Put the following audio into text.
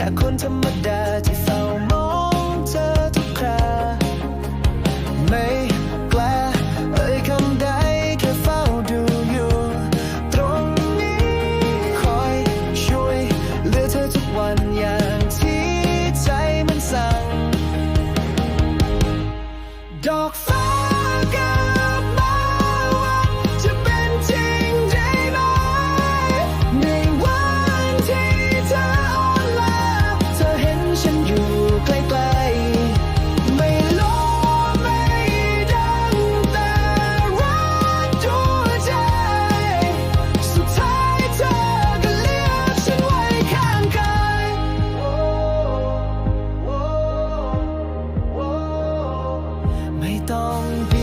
แค่คนธรรมดาที่เฝ้ามองเธอทุกคราไม่แกล้าเอ่ยคำใดแค่เฝ้าดูอยู่ ตรงนี้คอยช่วยเหลือเธอทุกวันอย่างที่ใจมันสั่ง ดอกฟ้า 每当。